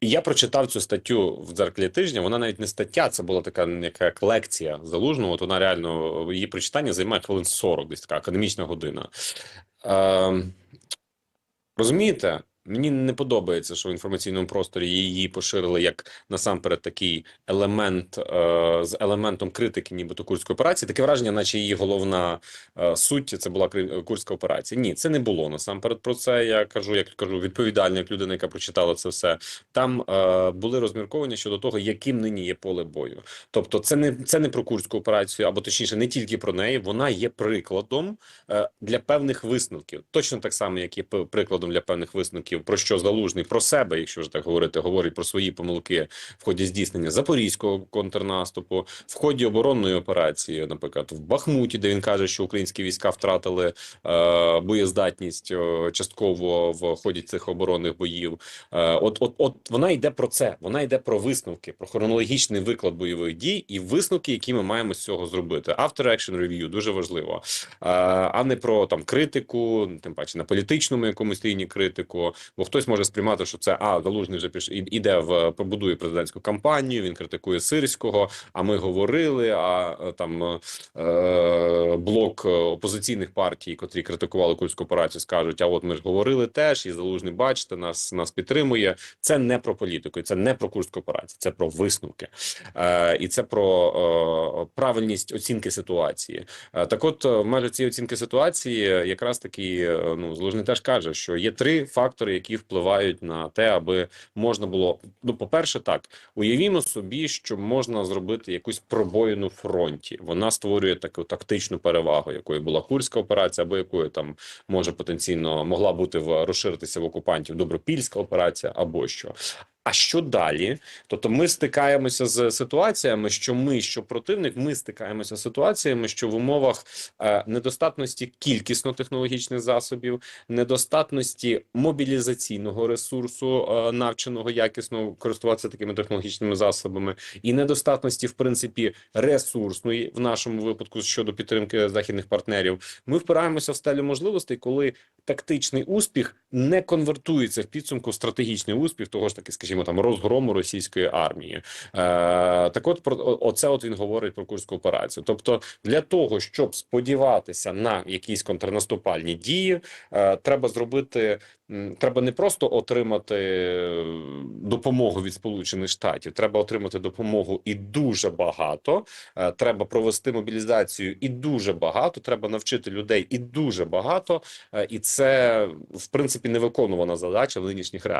я прочитав цю статтю в дзеркалі тижня. Вона навіть не стаття, це була така яка лекція залужного. От вона реально її прочитання займає хвилин 40, десь така академічна година. Е, розумієте? Мені не подобається, що в інформаційному просторі її поширили як насамперед такий елемент е, з елементом критики, нібито курської операції. Таке враження, наче її головна е, суть це була курська операція. Ні, це не було насамперед. Про це я кажу, як кажу, відповідально, як людина, яка прочитала це все. Там е, були розмірковання щодо того, яким нині є поле бою. Тобто, це не це не про курську операцію, або точніше, не тільки про неї. Вона є прикладом е, для певних висновків. Точно так само, як є прикладом для певних висновків, про що залужний про себе, якщо ж так говорити, говорить про свої помилки в ході здійснення запорізького контрнаступу, в ході оборонної операції, наприклад, в Бахмуті, де він каже, що українські війська втратили е, боєздатність е, частково в ході цих оборонних боїв. Е, от, от, от вона йде про це. Вона йде про висновки, про хронологічний виклад бойових дій і висновки, які ми маємо з цього зробити. After action review дуже важливо, е, а не про там критику, тим паче на політичному якомусь рівні критику. Бо хтось може сприймати, що це а залужний вже піш іде в побудує президентську кампанію. Він критикує сирського. А ми говорили. А е, там е, блок опозиційних партій, котрі критикували курську операцію, скажуть: а от ми ж говорили теж, і залужний, бачите, нас нас підтримує. Це не про політику, це не про курську операцію, це про висновки, е, і це про е, правильність оцінки ситуації. Е, так, от е, в межах цієї оцінки ситуації, е, якраз таки е, ну залужний теж каже, що є три фактори, які впливають на те, аби можна було. Ну, по перше, так уявімо собі, що можна зробити якусь пробоїну фронті. Вона створює таку тактичну перевагу, якою була курська операція, або якою там може потенційно могла бути в розширитися в окупантів добропільська операція, або що. А що далі? Тобто ми стикаємося з ситуаціями, що ми, що противник, ми стикаємося з ситуаціями, що в умовах е, недостатності кількісно-технологічних засобів, недостатності мобілізаційного ресурсу, е, навченого якісно користуватися такими технологічними засобами, і недостатності, в принципі, ресурсної в нашому випадку щодо підтримки західних партнерів, ми впираємося в стелю можливостей, коли тактичний успіх не конвертується в підсумку в стратегічний успіх, того ж таки, скажімо, там розгрому російської армії. Е, так, от про оце от він говорить про курську операцію. Тобто, для того, щоб сподіватися на якісь контрнаступальні дії, е, треба зробити. Треба не просто отримати е, допомогу від Сполучених Штатів, треба отримати допомогу і дуже багато. Е, Треба провести мобілізацію і дуже багато. Треба навчити людей і дуже багато. Е, І це в принципі невиконувана задача в нинішніх реаліях.